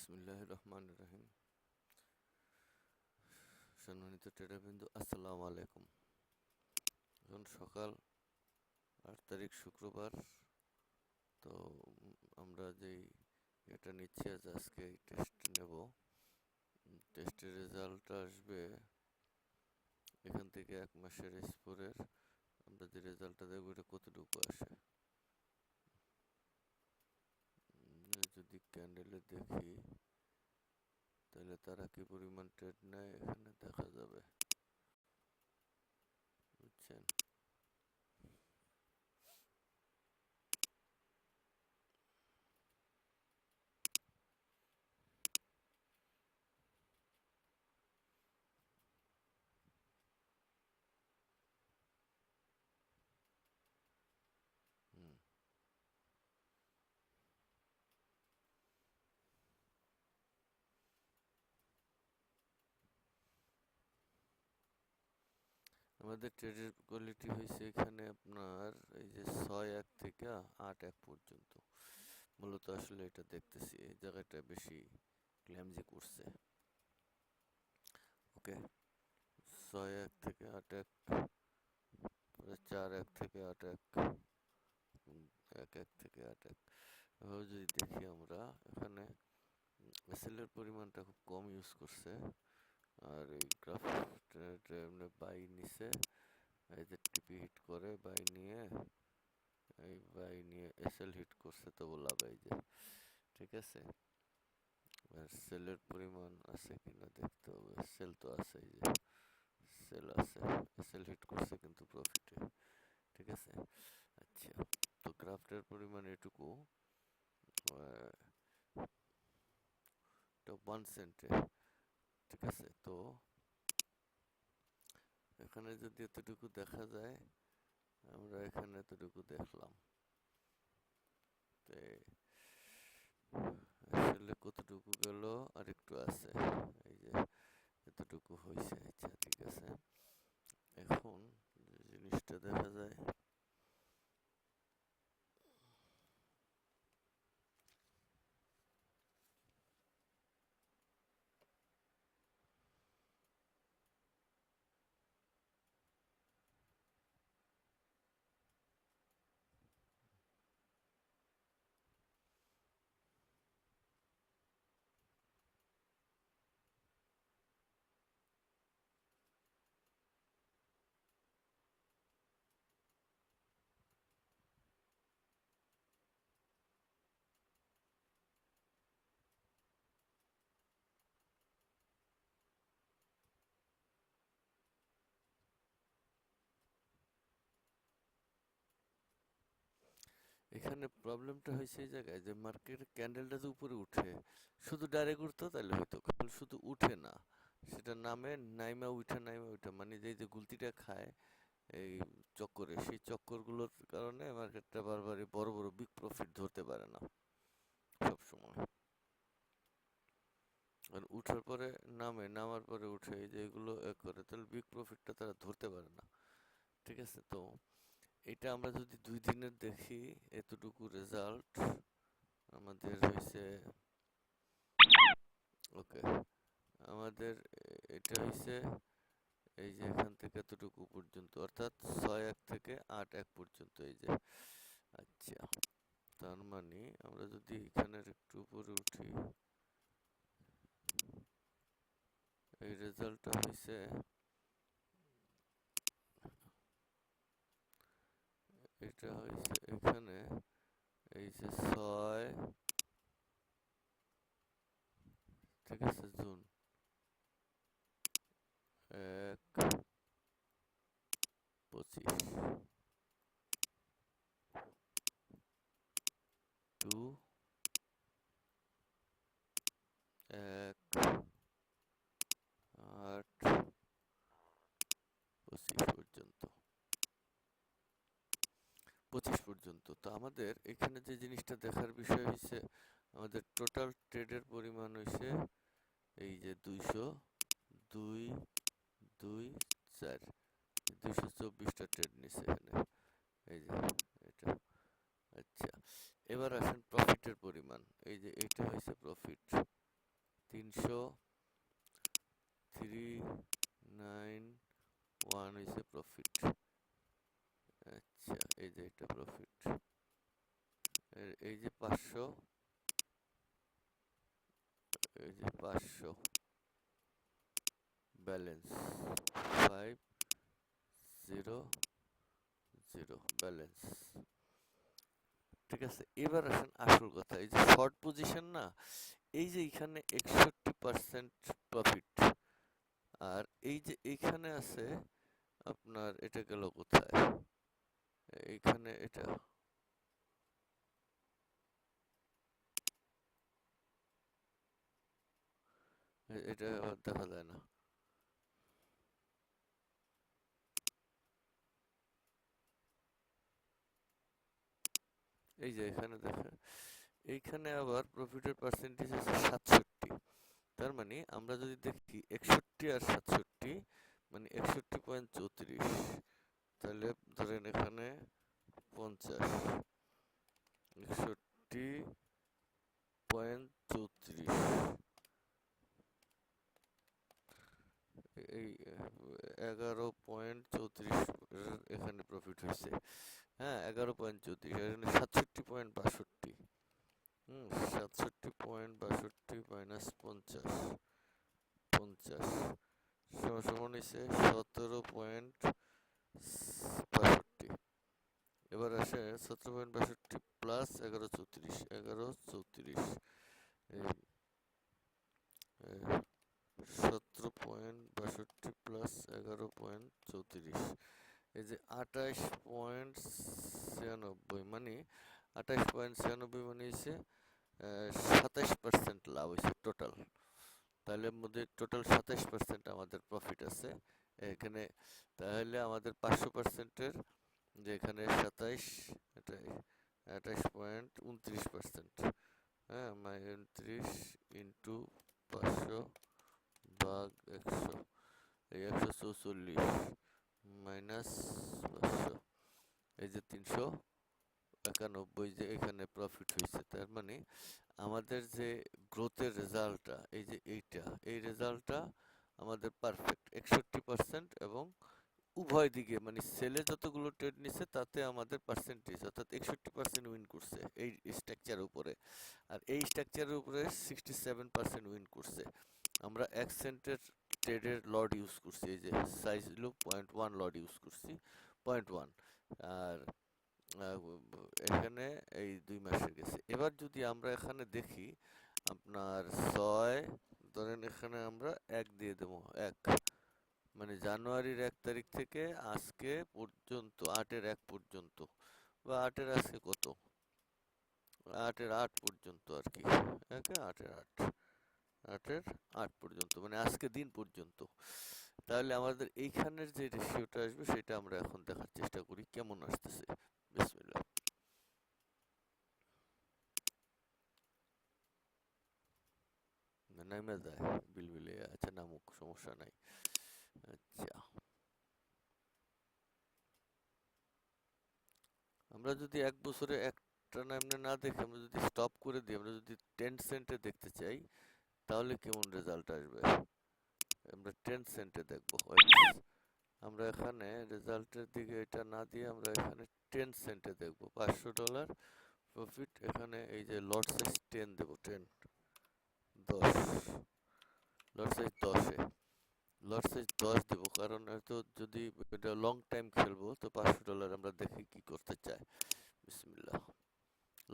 বিসমিল্লাহ রহমান রহিম সম্মানিত ট্রেডারবৃন্দ আসসালামু আলাইকুম। এখন সকাল আট তারিখ শুক্রবার, তো আমরা যেই এটা নিচ্ছি আজ, আজকে টেস্ট নেব। টেস্টের রেজাল্ট আসবে এখান থেকে এক মাসের স্পোরের আমরা যে রেজাল্টটা দেখব, এটা কতটুকু আসে? যদি ক্যান্ডেলে দেখি তাহলে তারা কি পরিমাণ ট্রেড নেয়? এখানে দেখা যাবে। বুঝছেন? আমাদের ট্রেডের কোয়ালিটি হয়েছে এখানে আপনার এই যে ছয় এক থেকে আট এক পর্যন্ত। মূলত আসলে এটা দেখতেছি, এই জায়গাটা বেশি ক্ল্যামজি করছে। ওকে ছয় এক থেকে আট এক চার এক থেকে আট এক এক এক থেকে আট এক। যদি দেখি আমরা, এখানে এসএল এর পরিমাণটা খুব কম ইউজ করছে। আর এই গ্রাফ এমনি বাই নিছে। এই যে টিপি হিট করে বাই নিয়ে, এই বাই নিয়ে এসএল হিট করছে তবু লাভ এই যে, ঠিক আছে? আর সেলের পরিমাণ আছে কিনা দেখতে হবে। সেল তো আছে এই যে সেল আছে। এসএল হিট করছে কিন্তু প্রফিটে ঠিক আছে? আচ্ছা তো গ্রাফটের পরিমাণ এটুকু এটা ওয়ান সেন্টে ঠিক আছে? তো এখানে যদি এতটুকু দেখা যায়, আমরা এখানে এতটুকু দেখলাম। তে আসলে কতটুকু গেল আর একটু আছে। এই যে এতটুকু হয়েছে আচ্ছা ঠিক আছে। এখন জিনিসটা দেখা যায় এখানে প্রবলেমটা হয়েছে এই জায়গায় যে মার্কেট ক্যান্ডেলটা যে উপরে উঠে, শুধু ডাইরেক্ট উঠতো তাহলে হয়তো শুধু উঠে না। সেটা নামে নাইমা উঠে নাইমা উঠে মানে যে যে গুলতিটা খায়, এই চক্করে, সেই চক্করগুলোর কারণে মার্কেটটা বারবারই বড় বড় বিগ প্রফিট ধরতে পারে না সব সময় আর উঠার পরে নামে, নামার পরে উঠে, এই যে এগুলো এ করে, তাহলে বিগ প্রফিটটা তারা ধরতে পারে না। ঠিক আছে, তো এটা আমরা যদি দুই দিনের দেখি, এতটুকু রেজাল্ট আমাদের হয়েছে ওকে আমাদের এটা হয়েছে এই যে এখান থেকে এতটুকু পর্যন্ত, অর্থাৎ ছয় এক থেকে আট এক পর্যন্ত এই যে। আচ্ছা তার মানে আমরা যদি এখানের একটু উপরে উঠি, এই রেজাল্টটা হয়েছে এটা হয়েছে এখানে এই যে ছয় ঠিক আছে জুন এক পঁচিশ টু এক আট পঁচিশ পর্যন্ত পঁচিশ পর্যন্ত। তো আমাদের এখানে যে জিনিসটা দেখার বিষয় হয়েছে আমাদের টোটাল ট্রেডের পরিমাণ হয়েছে এই যে দুইশো দুই দুই, চার, দুইশো চব্বিশটা ট্রেড নিছে এখানে। এই যে এটা। আচ্ছা এবার আসেন প্রফিটের পরিমাণ। এই যে এইটা হয়েছে প্রফিট তিনশো থ্রি নাইন ওয়ান হয়েছে প্রফিট আচ্ছা এই যে এটা প্রফিট এই যে পাঁচশো, এই যে পাঁচশো balance five zero zero balance ঠিক আছে, এবার আসেন আসল কথা, এই যে শর্ট পজিশন না, এই যে এখানে একষট্টি পার্সেন্ট প্রফিট আর এই যে এইখানে আছে আপনার, এটা গেল কোথায়? এইখানে এটা। এটা দেখা যায় না। এই যে এখানে দেখেন, এইখানে আবার প্রফিটের পার্সেন্টেজ আছে সাতষট্টি। তার মানে আমরা যদি দেখি একষট্টি আর সাতষট্টি মানে একষট্টি পয়েন্ট চৌত্রিশ। তাহলে ধরেন এখানে পঞ্চাশ, একষট্টি পয়েন্ট চৌত্রিশ। এই, এগারো পয়েন্ট চৌত্রিশ এখানে প্রফিট হয়েছে। হ্যাঁ এগারো পয়েন্ট চৌত্রিশ এখানে সাতষট্টি পয়েন্ট বাষট্টি। হুম, সাতষট্টি পয়েন্ট বাষট্টি মাইনাস পঞ্চাশ পঞ্চাশ সমান সমান হয়েছে সতেরো পয়েন্ট বাষট্টি এবার আসে সতেরো পয়েন্ট বাষট্টি প্লাস এগারো চৌত্রিশ এগারো চৌত্রিশ। সতেরো পয়েন্ট বাষট্টি প্লাস এগারো পয়েন্ট চৌত্রিশ। এই যে আঠাশ পয়েন্ট ছিয়ানব্বই মানে আঠাশ পয়েন্ট ছিয়ানব্বই মানে হচ্ছে সাতাশ পার্সেন্ট লাভ হয়েছে টোটাল তাহলে মধ্যে টোটাল সাতাশ পার্সেন্ট আমাদের প্রফিট আছে। এখানে তাহলে আমাদের পাঁচশো পার্সেন্টের যে এখানে সাতাইশ, এটাই আঠাশ পয়েন্ট উনত্রিশ পার্সেন্ট। হ্যাঁ মানে উনত্রিশ ইন্টু পাঁচশো ভাগ একশো, এই একশো চৌচল্লিশ মাইনাস পাঁচশো, এই যে তিনশো একানব্বই যে এখানে প্রফিট হয়েছে, তার মানে আমাদের যে গ্রোথের রেজাল্টটা এই যে এইটা, এই রেজাল্টটা আমাদের পারফেক্ট একষট্টি পার্সেন্ট এবং উভয় দিকে মানে সেলে যতগুলো ট্রেড নিছে, তাতে আমাদের পার্সেন্টেজ অর্থাৎ একষট্টি পার্সেন্ট উইন করছে এই স্ট্রাকচারের উপরে। আর এই স্ট্রাকচারের উপরে সিক্সটি সেভেন পার্সেন্ট উইন করছে। আমরা এক সেন্টের ট্রেডের লড ইউজ করছি, এই যে সাইজ হলো পয়েন্ট ওয়ান লড ইউজ করছি পয়েন্ট ওয়ান আর এখানে এই দুই মাসের গেছে। এবার যদি আমরা এখানে দেখি, আপনার ছয় ধরেন এখানে আমরা এক দিয়ে দেবো, এক। মানে জানুয়ারির এক তারিখ থেকে আজকে পর্যন্ত, আটের এক পর্যন্ত বা আটের আজকে কত? আটের আট পর্যন্ত আর কি একে আটের আট। আটের আট পর্যন্ত মানে আজকে দিন পর্যন্ত। তাহলে আমাদের এইখানের যে রেশিওটা আসবে, সেটা আমরা এখন দেখার চেষ্টা করি, কেমন আসতেছে? বিসমিল্লাহ। নামে যায় বিলবিলে আচ্ছা নামুক, সমস্যা নাই। আচ্ছা। আমরা যদি এক বছরে একটা নামে না দেখে আমরা যদি স্টপ করে দিই, আমরা যদি টেন সেন্টে দেখতে চাই, তাহলে কেমন রেজাল্ট আসবে? আমরা টেন সেন্টে দেখব আমরা এখানে রেজাল্টের দিকে এটা না দিয়ে আমরা এখানে টেন সেন্টে দেখব। পাঁচশো ডলার প্রফিট এখানে এই যে লট সাইজ টেন দেবো টেন দশ সাইজ দশে সাইজ দশ দেবো, কারণ হয়তো যদি এটা লং টাইম খেলব, তো পাঁচশো ডলার আমরা দেখি কি করতে চাই বিসমিল্লাহ।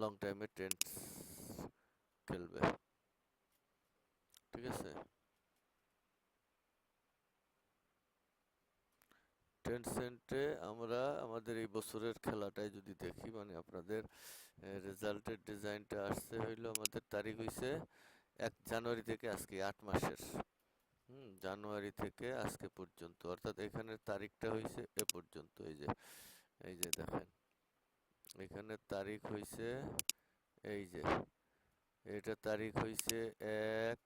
লং টাইমে টেন খেলবে। ঠিক আছে? টেন সেন্টে আমরা আমাদের এই বছরের খেলাটাই যদি দেখি মানে আপনাদের রেজাল্টের ডিজাইনটা আসছে হইল আমাদের তারিখ হইছে এক জানুয়ারি থেকে আজকে আট মাসের। হুম, জানুয়ারি থেকে আজকে পর্যন্ত। অর্থাৎ এখানের তারিখটা হইছে এ পর্যন্ত। এই যে এই যে দেখেন। এখানে তারিখ হইছে, এই যে, এটা তারিখ হইছে এক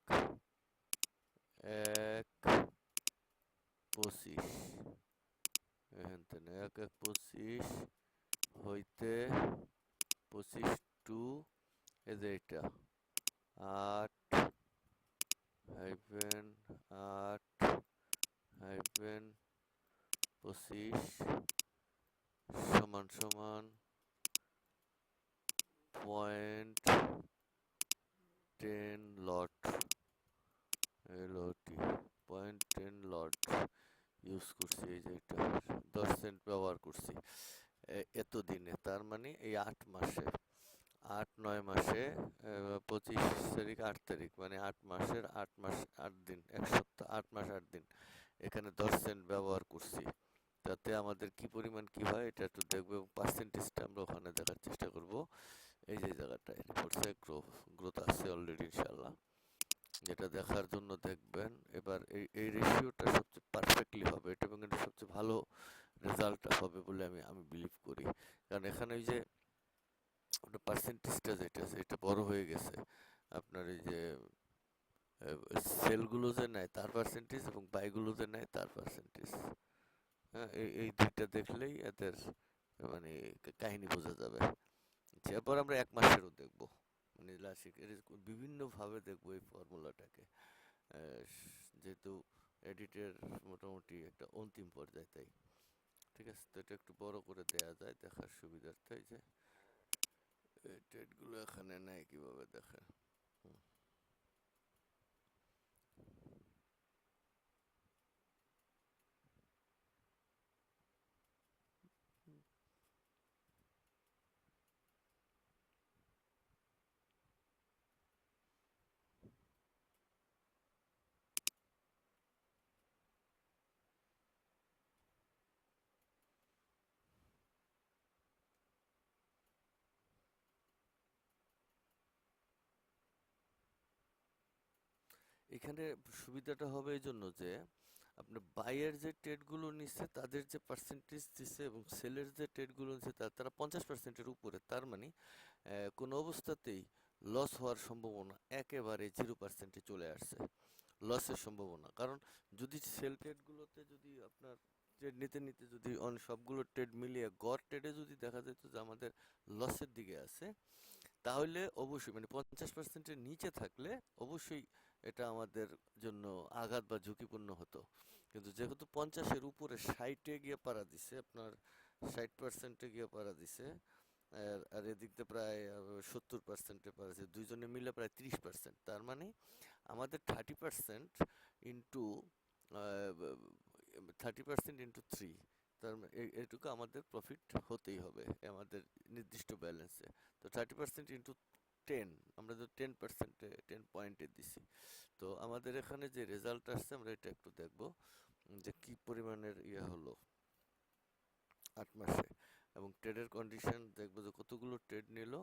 এক পঁচিশ। এখান থেকে এক এক পঁচিশ হইতে পঁচিশ টু এই যে এটা। আট, হাইফেন আট, হাইফেন পঁচিশ সমান সমান point ten lot, L O T, point ten lot use করছি এই যে দশ সেন্ট ব্যবহার করছি। এত দিনে তার মানে এই আট মাসে। আট, নয় মাসে পঁচিশ তারিখ, আট তারিখ মানে আট মাসের আট মাস আট দিন, এক সপ্তাহ আট মাস আট দিন এখানে দশ সেন্ট ব্যবহার করছি। তাতে আমাদের কি পরিমাণ কি হয় এটা একটু দেখব এবং পার্সেন্টেজটা আমরা ওখানে দেখার চেষ্টা করব। এই যে জায়গাটায় রিপোর্টসে গ্রোথ আছে অলরেডি ইনশাল্লাহ যেটা দেখার জন্য দেখবেন, এবার এই এই রেশিওটা সবচেয়ে পারফেক্টলি হবে, এটা এবং এটা সবচেয়ে ভালো রেজাল্ট হবে বলে আমি আমি বিলিভ করি। কারণ এখানে ওই যে ওটা পার্সেন্টেজটা যেটা আছে এটা বড় হয়ে গেছে। আপনার এই যে সেলগুলো যে নেয় তার পার্সেন্টেজ এবং বাইগুলো যে নেয় তার পার্সেন্টেজ হ্যাঁ এই এই দুইটা দেখলেই এদের মানে কাহিনী বোঝা যাবে। আচ্ছা, এরপর আমরা এক মাসেরও দেখব। মানে লাসিক এর বিভিন্নভাবে দেখব এই ফর্মুলাটাকে। যেহেতু এডিটের মোটামুটি একটা অন্তিম পর্যায়ে তাই। ঠিক আছে তো এটা একটু বড় করে দেয়া যায় দেখার সুবিধার্থে যে এই ডেটগুলো এখানে নেয় কীভাবে দেখেন? এখানে সুবিধাটা হবে এই জন্য যে আপনার বাইয়ের যে ট্রেডগুলো নিচ্ছে, তাদের যে পার্সেন্টেজ দিচ্ছে এবং সেলের যে ট্রেডগুলো নিচ্ছে, তা- তারা পঞ্চাশ পার্সেন্টের উপরে। তার মানে কোনো অবস্থাতেই লস হওয়ার সম্ভাবনা একেবারে জিরো পার্সেন্টে চলে আসছে। লসের সম্ভাবনা। কারণ যদি সেল ট্রেডগুলোতে যদি আপনার ট্রেড নিতে নিতে যদি অন সবগুলো ট্রেড মিলিয়ে গড় ট্রেডে যদি দেখা যেত যে আমাদের লসের দিকে আছে, তাহলে অবশ্যই মানে পঞ্চাশ পার্সেন্টের নিচে থাকলে অবশ্যই এটা আমাদের জন্য আঘাত বা ঝুঁকিপূর্ণ হতো। কিন্তু যেহেতু পঞ্চাশের উপরে ষাটে গিয়ে পাড়া দিছে, আপনার ষাট পার্সেন্টে গিয়ে পাড়া দিছে, আর আর এদিক দিয়ে প্রায় সত্তর পার্সেন্টে পাড়া দিছে, দুইজনে মিলে প্রায় ত্রিশ পার্সেন্ট তার মানে আমাদের thirty percent into thirty percent into three তার মানে এটুকু আমাদের প্রফিট হতেই হবে, আমাদের নির্দিষ্ট ব্যালেন্সে তো থার্টি পার্সেন্ট ইন্টু টেন আমরা তো টেন পার্সেন্টে টেন পয়েন্টে দিছি। তো আমাদের এখানে যে রেজাল্ট আসছে, আমরা এটা একটু দেখব যে কি পরিমাণের ইয়ে হলো আট মাসে। এবং ট্রেডের কন্ডিশন দেখব যে কতগুলো ট্রেড নিল,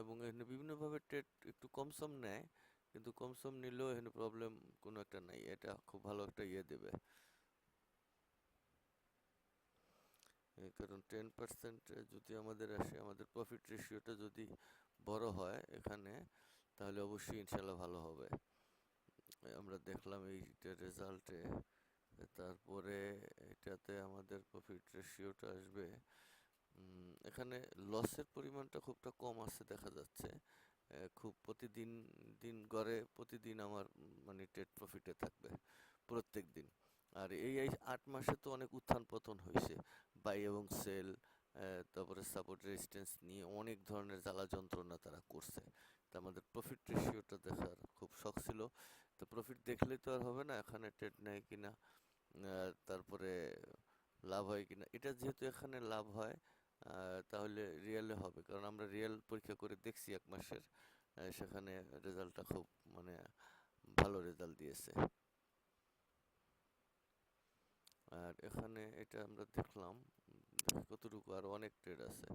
এবং এখানে বিভিন্নভাবে ট্রেড একটু কম সম নেয়, কিন্তু কম সম নিলেও এখানে প্রবলেম কোনো একটা নাই, এটা খুব ভালো একটা ইয়ে দেবে। কারণ টেন পার্সেন্ট যদি আমাদের আসে, আমাদের প্রফিট রেশিওটা যদি বড় হয় এখানে, তাহলে অবশ্যই ইনশাল্লাহ ভালো হবে। আমরা দেখলাম এইটা রেজাল্টে তারপরে এটাতে আমাদের প্রফিট রেশিওটা আসবে এখানে লসের পরিমাণটা খুবটা কম আছে দেখা যাচ্ছে। খুব প্রতিদিন, দিন গড়ে প্রতিদিন আমার মানে ট্রেড প্রফিটে থাকবে প্রত্যেক দিন আর এই এই আট মাসে তো অনেক উত্থান পতন হয়েছে বাই এবং সেল তারপরে সাপোর্ট রেজিস্ট্যান্স নিয়ে অনেক ধরনের জ্বালা যন্ত্রণা তারা করছে। তা আমাদের প্রফিট রেশিওটা দেখার খুব শখ ছিল। তো প্রফিট দেখলে তো আর হবে না, এখানে ট্রেড নেয় কিনা তারপরে লাভ হয় কিনা। এটা যেহেতু এখানে লাভ হয় তাহলে রিয়েলে হবে। কারণ আমরা রিয়েল পরীক্ষা করে দেখছি এক মাসের সেখানে রেজাল্টটা খুব মানে ভালো রেজাল্ট দিয়েছে। আর এখানে এটা আমরা দেখলাম কতটুকু আর অনেক ট্রেড আছে।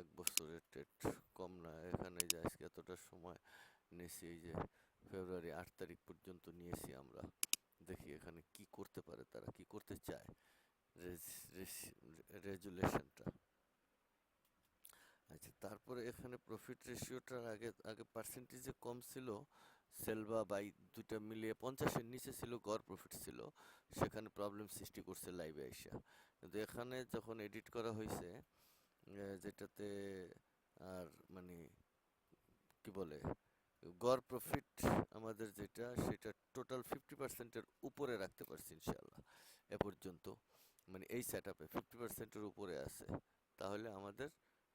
এক বছরের ট্রেড কম না। এখানে যে আজকে এতটা সময় নিয়েছি, এই যে ফেব্রুয়ারি আট তারিখ পর্যন্ত নিয়েছি আমরা। দেখি এখানে কি করতে পারে তারা, কি করতে চায়। রেজুলেশনটা। আচ্ছা তারপরে এখানে প্রফিট রেশিওটার আগে আগে পার্সেন্টেজে কম ছিল। সেল বা বাই দুইটা মিলিয়ে পঞ্চাশের নিচে ছিল গড় প্রফিট ছিল, সেখানে প্রবলেম সৃষ্টি করছে লাইভে আইসা কিন্তু এখানে যখন এডিট করা হয়েছে যেটাতে আর মানে কি বলে, গড় প্রফিট আমাদের যেটা, সেটা টোটাল ফিফটি পার্সেন্টের উপরে রাখতে পারছি ইনশাল্লাহ এ পর্যন্ত। মানে এই সেট আপে ফিফটি পার্সেন্টের উপরে আছে। তাহলে আমাদের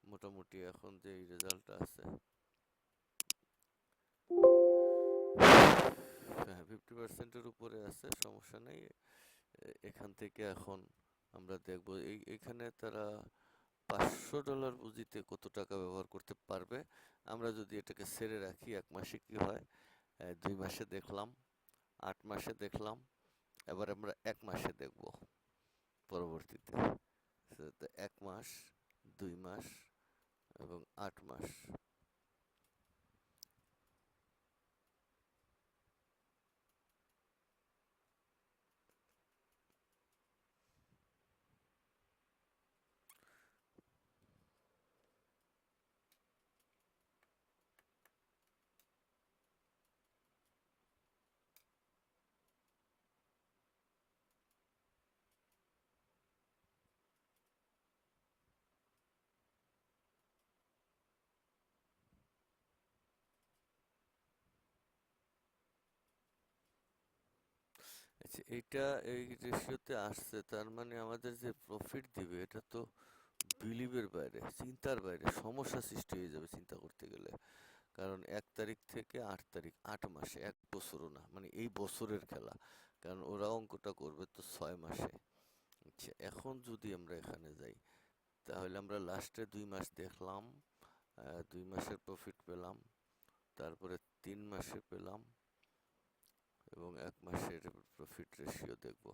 মোটামুটি এখন যে রেজাল্টটা আছে ফিফটি পার্সেন্টের উপরে আছে, সমস্যা নেই। এখান থেকে এখন আমরা দেখব। এই, এখানে তারা পাঁচশো ডলার পুঁজিতে কত টাকা ব্যবহার করতে পারবে? আমরা যদি এটাকে ছেড়ে রাখি, এক মাসে কি হয়? দুই মাসে দেখলাম, আট মাসে দেখলাম, এবার আমরা এক মাসে দেখব পরবর্তীতে। এক মাস, দুই মাস এবং আট মাস। আচ্ছা এইটা এই রেশিওতে আসছে, তার মানে আমাদের যে প্রফিট দিবে, এটা তো বিলিভের বাইরে, চিন্তার বাইরে, সমস্যা সৃষ্টি হয়ে যাবে চিন্তা করতে গেলে। কারণ এক তারিখ থেকে আট তারিখ, আট মাসে, এক বছরও না মানে এই বছরের খেলা। কারণ ওরা অঙ্কটা করবে তো ছয় মাসে। আচ্ছা এখন যদি আমরা এখানে যাই, তাহলে আমরা লাস্টে দুই মাস দেখলাম দুই মাসের প্রফিট পেলাম, তারপরে তিন মাসে পেলাম এবং এক মাসের প্রফিট রেশিও দেখব।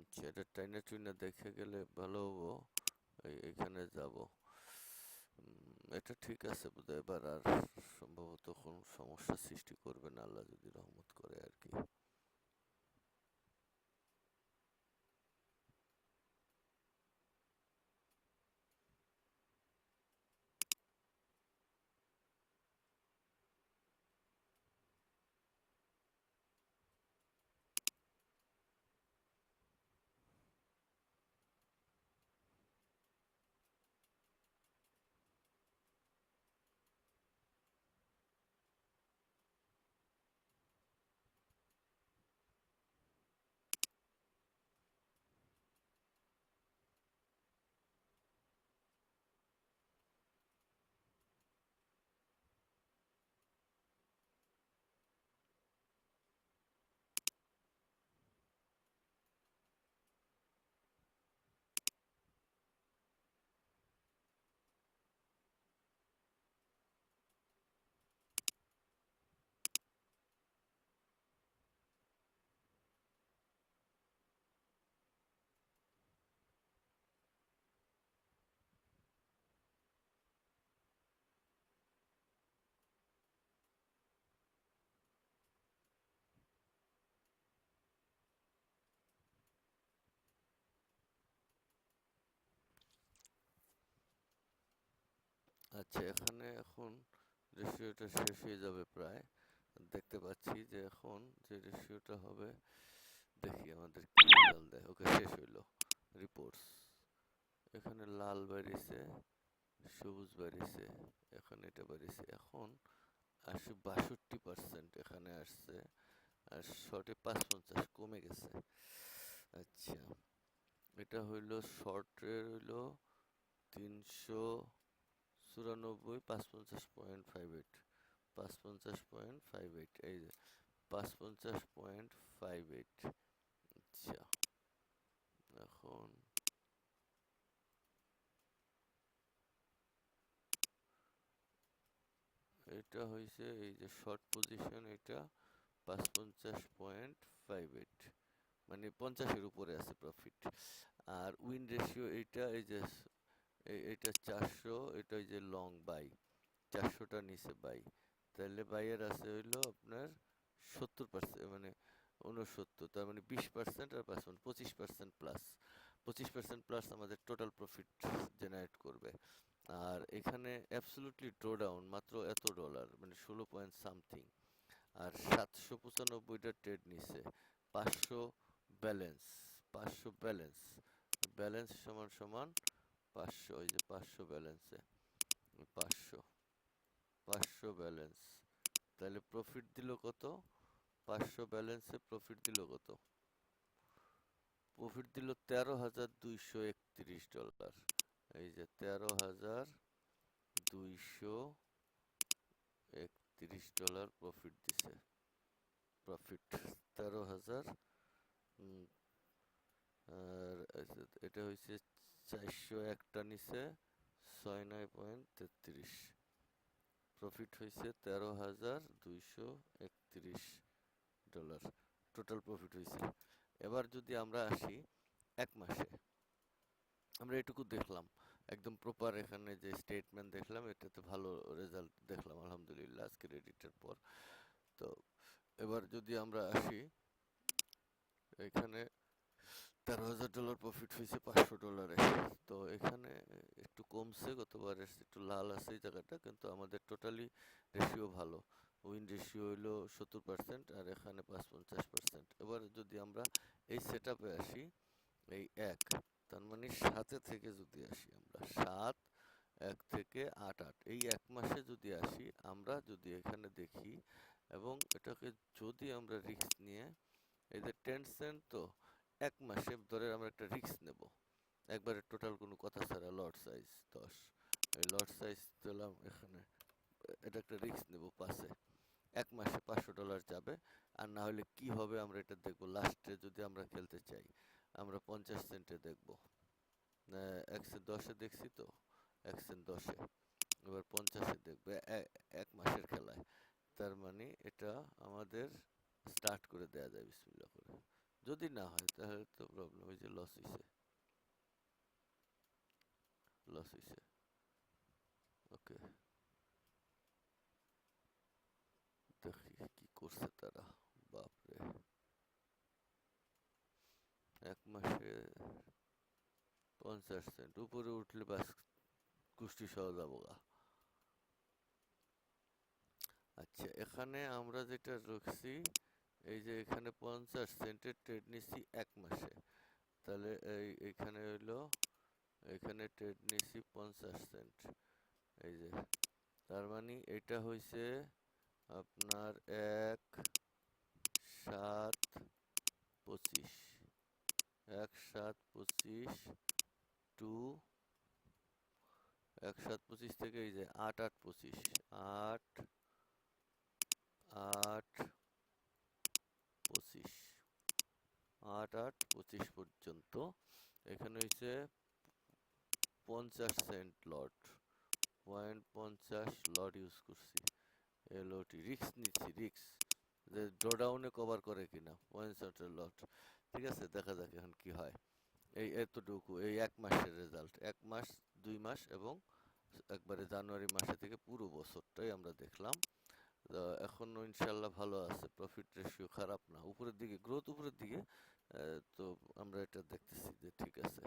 আচ্ছা এটা টাইনা টুইনা দেখে গেলে ভালো হব। এখানে যাব। এটা ঠিক আছে বোধহয়, এবার আর সম্ভবত কোনো সমস্যা সৃষ্টি করবে না, আল্লাহ যদি রহমত করে আর কি। আচ্ছা এখানে এখন রেশিওটা শেষ হয়ে যাবে প্রায়। দেখতে পাচ্ছি যে এখন যে রেশিওটা হবে, দেখি আমাদের কি রেজাল্ট দেয়। ওকে, শেষ হইল। রিপোর্টস। এখানে লাল বেরিয়েছে সবুজ বেরিয়েছে এখানে এটা বেরিয়েছে এখন আসে বাষট্টি পার্সেন্ট এখানে আসছে, আর শর্টে পাঁচ পঞ্চাশ কমে গেছে। আচ্ছা এটা হইল, শর্টের হইল তিনশো চুরানব্বই পাঁচ পঞ্চাশ পয়েন্ট ফাইভ এইট পাঁচ পঞ্চাশ পয়েন্ট ফাইভ এইট, এই যে পাঁচ পঞ্চাশ পয়েন্ট ফাইভ এইট আচ্ছা এখন, এটা হয়েছে এই যে শর্ট পজিশন এটা পাঁচ পঞ্চাশ পয়েন্ট ফাইভ এইট মানে পঞ্চাশের উপরে আছে প্রফিট আর উইন রেশিও এইটা এই যে এটা চারশো, এটা ওই যে লং বাই চারশোটা নিচে বাই তাহলে বাইয়ের আছে হইল আপনার সত্তর পার্সেন্ট মানে উনসত্তর তার মানে বিশ পার্সেন্ট আর পাঁচ পঁচিশ পার্সেন্ট প্লাস পঁচিশ পার্সেন্ট প্লাস আমাদের টোটাল প্রফিট জেনারেট করবে। আর এখানে অ্যাবসলুটলি ড্র ডাউন মাত্র এত ডলার মানে ষোলো পয়েন্ট সামথিং আর সাতশো পঁচানব্বইটা ট্রেড নিছে, পাঁচশো ব্যালেন্স পাঁচশো ব্যালেন্স ব্যালেন্স সমান সমান পাঁচশো ওই যে পাঁচশো ব্যালেন্সে পাঁচশো পাঁচশো ব্যালেন্স তাহলে প্রফিট দিল কত? পাঁচশো ব্যালেন্সে প্রফিট দিল কত? প্রফিট দিল তেরো হাজার দুইশো একত্রিশ ডলার এই যে তেরো হাজার দুইশো একত্রিশ ডলার প্রফিট দিছে। প্রফিট তেরো হাজার আর এটা হয়েছে চারশো একটা নিচে ছয় নয় পয়েন্ট তেত্রিশ। প্রফিট হয়েছে তেরো হাজার দুইশো একত্রিশ ডলার। টোটাল প্রফিট হয়েছে এবার যদি আমরা আসি এক মাসে, আমরা এটুকু দেখলাম। একদম প্রপার এখানে যে স্টেটমেন্ট দেখলাম, এটাতে ভালো রেজাল্ট দেখলাম, আলহামদুলিল্লাহ, আজকের এডিটের পর। তো এবার যদি আমরা আসি, এখানে তেরো হাজার ডলার প্রফিট হয়েছে পাঁচশো ডলারে। কমছে গতবারের চেয়ে একটু লাল আছে এই জায়গাটা, কিন্তু আমাদের টোটালি রেশিও ভালো। উইন রেশিও হইল সত্তর পার্সেন্ট আর এখানে পাঁচ পঞ্চাশ পার্সেন্ট এবার যদি আমরা এই সেট আসি, এই এক, তার মানে সাতে থেকে যদি আসি আমরা, সাত, এক থেকে আট আট, এই এক মাসে যদি আসি, আমরা যদি এখানে দেখি এবং এটাকে যদি আমরা রিস্ক নিয়ে যে টেন সেন্ট তো এক মাসে ধরে আমরা একটা রিস্ক নেব। একবারে টোটাল কোনো কথা ছাড়া লট সাইজ দশ। এই লট সাইজ দিলাম এখানে, এটা একটা রিস্ক নেব পাশে এক মাসে পাঁচশো ডলার যাবে, আর না হলে কি হবে আমরা এটা দেখব। লাস্টে যদি আমরা খেলতে চাই, আমরা পঞ্চাশ সেন্টে দেখব। একশো দশে দেখছি তো? একশো দশে। এবার পঞ্চাশে দেখবে। এক মাসের খেলায়। তার মানে এটা আমাদের স্টার্ট করে দেয়া যায়, বিসমিল্লাহ করে। যদি না হয় তাহলে তো প্রবলেম ওই যে লস হইছে। লস হইছে ওকে দেখি কি করছে তারা বাপরে এক মাসে পঞ্চাশ সেন্ট উপরে উঠলে বাস কুষ্টি সহ যাব আচ্ছা এখানে আমরা যেটা রাখছি এই যে এখানে পঞ্চাশ সেন্টের ট্রেড নিচ্ছি এক মাসে তাহলে এই এখানে হইল এখানে ট্রেড নিছি পঞ্চাশ সেন্ট এই যে, তার মানে এটা হইছে আপনার এক সাত পঁচিশ। এক সাত পঁচিশ টু, এক সাত পঁচিশ থেকে এই যে আট আট পঁচিশ। আট আট পঁচিশ। আট আট পঁচিশ পর্যন্ত। এখানে হয়েছে পঞ্চাশ সেন্ট লট। পয়েন্ট পঞ্চাশ লট ইউজ করছি। এলওটি রিক্স নিচ্ছি রিক্স যে ডোডাউনে কভার করে কিনা পঞ্চাশের লট। ঠিক আছে, দেখা যাক এখন কি হয়। এই এতটুকু, এই এক মাসের রেজাল্ট এক মাস, দুই মাস এবং একবারে জানুয়ারি মাসে থেকে পুরো বছরটাই আমরা দেখলাম। এখনও ইনশাল্লাহ ভালো আছে প্রফিট রেশিও খারাপ না। উপরের দিকে গ্রোথ উপরের দিকে তো আমরা এটা দেখতেছি যে ঠিক আছে।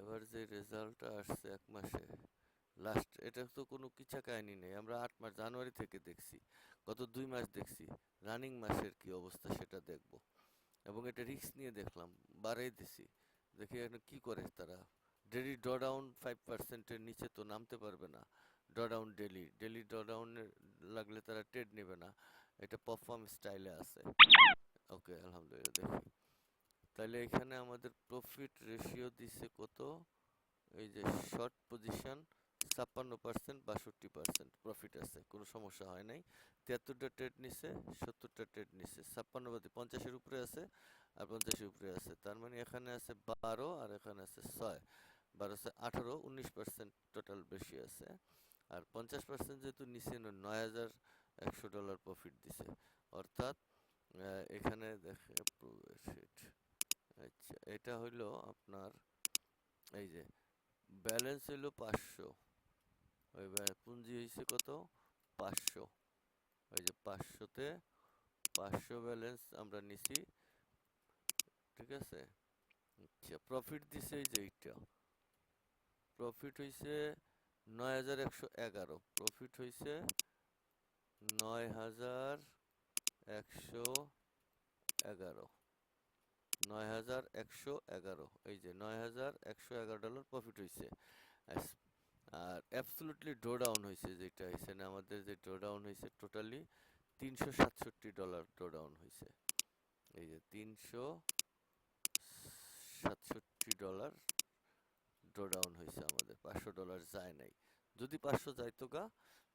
এবার যে রেজাল্টটা আসছে এক মাসে লাস্ট এটা তো কোনো কিচ্ছা কাহিনী নেই। আমরা আট মাস, জানুয়ারি থেকে দেখছি, গত দুই মাস দেখছি রানিং মাসের কি অবস্থা সেটা দেখব। এবং এটা রিস্ক নিয়ে দেখলাম, বাড়াই দিছি। দেখি এখন কি করে তারা। ডেলি ড্রডাউন ফাইভ পার্সেন্টের নিচে তো নামতে পারবে না। ড্রডাউন ডেলি ডেলি ড্রডাউনের লাগলে তারা ট্রেড নেবে না। এটা পারফর্ম স্টাইলে আছে। ওকে আলহামদুলিল্লাহ, দেখি। তাহলে এখানে আমাদের প্রফিট রেশিও দিছে কত? এই যে শর্ট পজিশন ছাপ্পান্ন পার্সেন্ট বাষট্টি পার্সেন্ট প্রফিট আছে, কোনো সমস্যা হয় নাই। তিয়াত্তরটা ট্রেড নিছে, সত্তরটা ট্রেড নিছে, ছাপ্পান্ন বাদে পঞ্চাশের উপরে আছে আর পঞ্চাশের উপরে আছে। তার মানে এখানে আছে বারো আর এখানে আছে ছয়। বারো আছে আঠারো, উনিশ পার্সেন্ট টোটাল বেশি আছে। আর পঞ্চাশ পার্সেন্ট যেহেতু নিচে নয় হাজার একশো ডলার প্রফিট দিছে। অর্থাৎ এখানে দেখে আচ্ছা এটা হইল আপনার এই যে ব্যালেন্স হইল পাঁচশো। ওই পুঁজি হয়েছে কত? পাঁচশো। ওই যে পাঁচশোতে পাঁচশো ব্যালেন্স আমরা নিছি। ঠিক আছে? আচ্ছা প্রফিট দিছে এই যে এইটা। প্রফিট হইছে নয় হাজার একশো এগারো। প্রফিট হইছে নয় হাজার একশো এগারো। এই যে ডলার প্রফিট আস- আর অ্যাবসলুটলি ড্র ডাউন হয়েছে যেটা। এখানে আমাদের যে ড্র ডাউন হয়েছে টোটালি তিনশো সাতষট্টি ডলার ড্র ডাউন হয়েছে এই যে তিনশো সাতষট্টি ডলার ড্র ডাউন হয়েছে আমাদের। পাঁচশো ডলার যায় নাই। যদি পাঁচশো যাইতো গা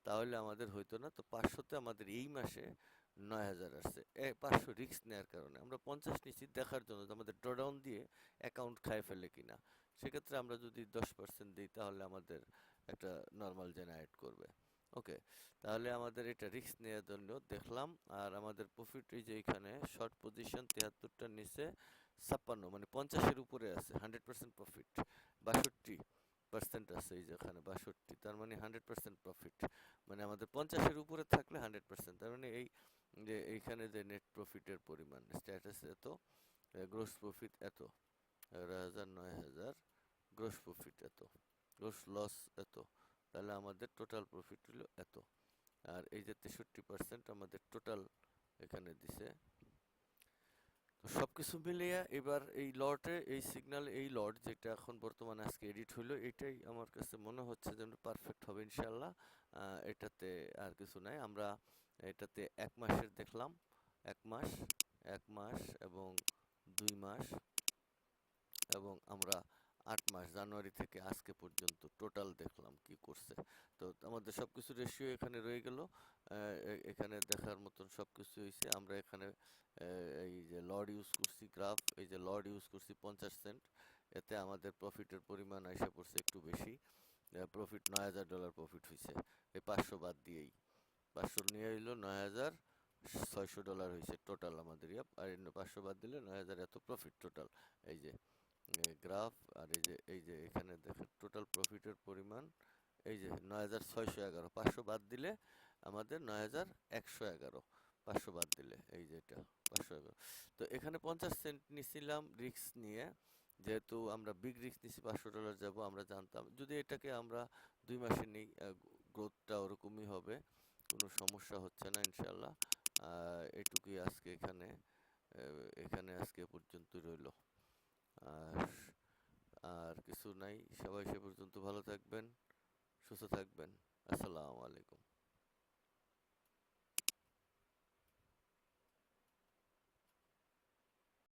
তাহলে আমাদের হইতো না। তো পাঁচশোতে আমাদের এই মাসে নয় হাজার আসছে। এ পাঁচশো রিস্ক নেওয়ার কারণে। আমরা পঞ্চাশ নিচ্ছি দেখার জন্য আমাদের ড্রডাউন দিয়ে অ্যাকাউন্ট খায় ফেলে কিনা। সেক্ষেত্রে আমরা যদি দশ পার্সেন্ট দিই, তাহলে আমাদের একটা নর্মাল জেনারেট করবে। ওকে তাহলে আমাদের এটা রিস্ক নেওয়ার জন্য দেখলাম। আর আমাদের প্রফিট এই যে এখানে শর্ট পজিশন তিয়াত্তরটার নিচে ছাপ্পান্ন মানে পঞ্চাশের উপরে আছে হান্ড্রেড পার্সেন্ট প্রফিট বাষট্টি পার্সেন্ট আছে এই যেখানে বাষট্টি। তার মানে হান্ড্রেড পার্সেন্ট প্রফিট মানে আমাদের পঞ্চাশের উপরে থাকলে হান্ড্রেড পার্সেন্ট তার মানে এই যে এইখানে যে নেট প্রফিটের পরিমাণ স্ট্যাটাস এত গ্রোস প্রফিট এত হাজার নয় হাজার গ্রোস প্রফিট এত গ্রোস লস এত, তাহলে আমাদের টোটাল প্রফিট হলো এত। আর এই যে তেষট্টি পার্সেন্ট আমাদের টোটাল এখানে দিছে। তো সব কিছু মিলিয়ে এবার এই লটে এই সিগন্যাল এই লট যেটা এখন বর্তমানে আজকে এডিট হলো, এটাই আমার কাছে মনে হচ্ছে যেন পারফেক্ট হবে ইনশাল্লাহ এটাতে আর কিছু নাই। আমরা এটাতে এক মাসের দেখলাম, এক মাস এক মাস এবং দুই মাস এবং আমরা আট মাস, জানুয়ারি থেকে আজকে পর্যন্ত টোটাল দেখলাম কি করছে। তো আমাদের সব কিছু রেশিও এখানে রয়ে গেল। এখানে দেখার মতন সব কিছু হয়েছে আমরা এখানে এই যে লর্ড ইউজ করছি গ্রাফ এই যে লর্ড ইউজ করছি পঞ্চাশ সেন্ট এতে আমাদের প্রফিটের পরিমাণ এসে পড়ছে একটু বেশি। প্রফিট নয় হাজার ডলার প্রফিট হয়েছে এই পাঁচশো বাদ দিয়েই। পাঁচশো নিয়ে এলো নয় হাজার ছয়শো ডলার হয়েছে টোটাল আমাদের, ইয়াপ। আর পাঁচশো বাদ দিলে নয় হাজার এত প্রফিট টোটাল এই যে গ্রাফ আর এই যে এই যে এখানে দেখেন টোটাল প্রফিটের পরিমাণ, এই যে নয় হাজার ছয়শো এগারো। পাঁচশো বাদ দিলে আমাদের নয় হাজার একশো এগারো। পাঁচশো বাদ দিলে, এই যে এটা, পাঁচশো এগারো। তো এখানে পঞ্চাশ সেন্ট নিছিলাম রিস্ক নিয়ে। যেহেতু আমরা বিগ রিক্স নিছি, পাঁচশো ডলার যাব, আমরা জানতাম। যদি এটাকে আমরা দুই মাসে নিই গ্রোথটা ওরকমই হবে। কোনো সমস্যা হচ্ছে না ইনশাল্লাহ। এটুকুই আজকে এখানে এখানে আজকে পর্যন্ত রইল। আর কিছু নাই, সবাই সে পর্যন্ত ভালো থাকবেন, সুস্থ থাকবেন। আসসালামু আলাইকুম।